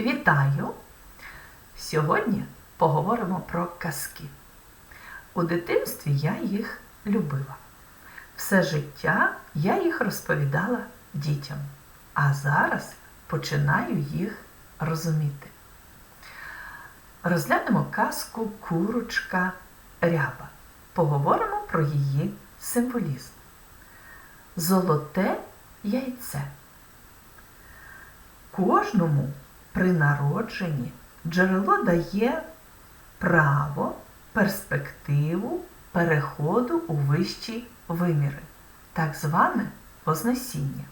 Вітаю! Сьогодні поговоримо про казки. У дитинстві я їх любила. Все життя я їх розповідала дітям, а зараз починаю їх розуміти. Розглянемо казку Курочка Ряба. Поговоримо про її символізм. Золоте яйце. Кожному при народженні джерело дає право, перспективу переходу у вищі виміри, так зване Вознесіння.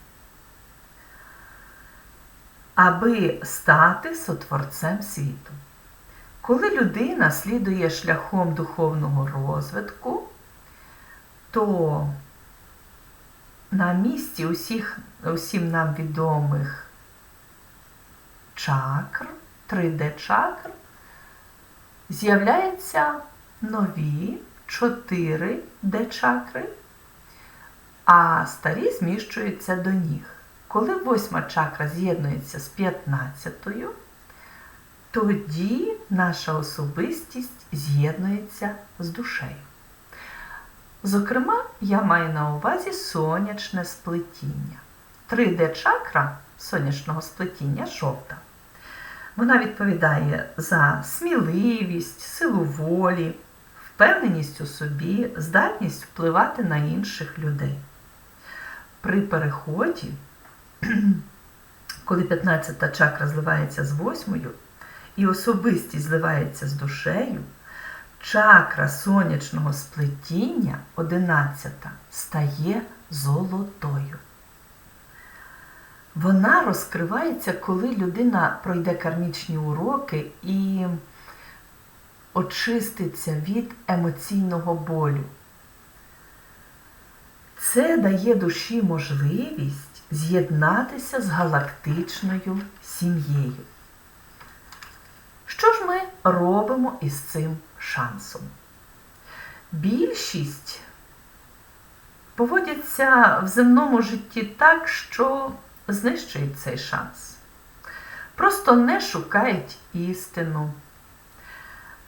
Аби стати сотворцем світу. Коли людина слідує шляхом духовного розвитку, то на місці усіх, усім нам відомих чакр, 3D-чакр, з'являються нові 4D-чакри, а старі зміщуються до ніг. Коли восьма чакра з'єднується з 15-ю, тоді наша особистість з'єднується з душею. Зокрема, я маю на увазі сонячне сплетіння. 3D-чакра сонячного сплетіння жовта. Вона відповідає за сміливість, силу волі, впевненість у собі, здатність впливати на інших людей. При переході, коли 15-та чакра зливається з восьмою, і особистість зливається з душею, чакра сонячного сплетіння 11-та, стає золотою. Вона розкривається, коли людина пройде кармічні уроки і очиститься від емоційного болю. Це дає душі можливість з'єднатися з галактичною сім'єю. Що ж ми робимо із цим шансом? Більшість поводяться в земному житті так, що знищують цей шанс. Просто не шукають істину,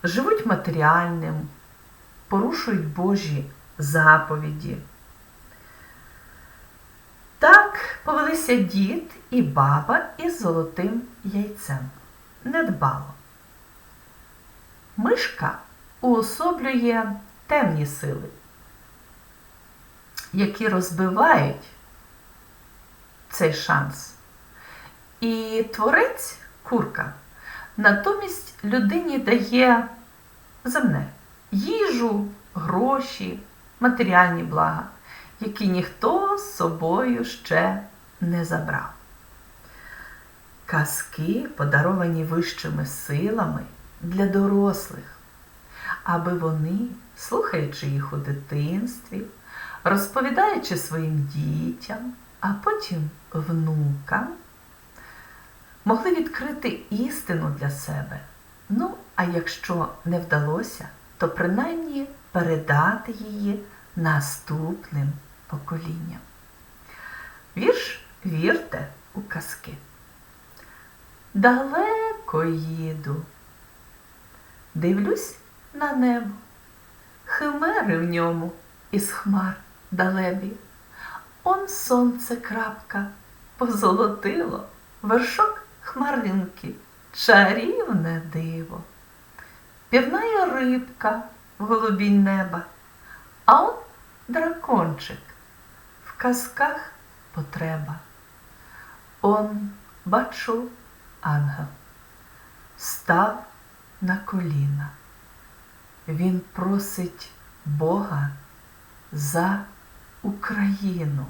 живуть матеріальним, порушують Божі заповіді. Так повелися дід і баба із золотим яйцем. Недбало. Мишка уособлює темні сили, які розбивають цей шанс. І творець курка натомість людині дає земне їжу, гроші, матеріальні блага, які ніхто з собою ще не забрав. Казки подаровані вищими силами для дорослих, аби вони, слухаючи їх у дитинстві, розповідаючи своїм дітям, а потім внукам, могли відкрити істину для себе. Ну, а якщо не вдалося, то принаймні передати її наступним поколінням. Вірш вірте у казки. Далеко їду, дивлюсь на небо, химери в ньому із хмар далебі. Он сонце крапка позолотило, вершок хмаринки, чарівне диво. Півная рибка в голубінь неба, а он дракончик в казках потреба. Он, бачу, ангел, став на коліна. Він просить Бога за Україну.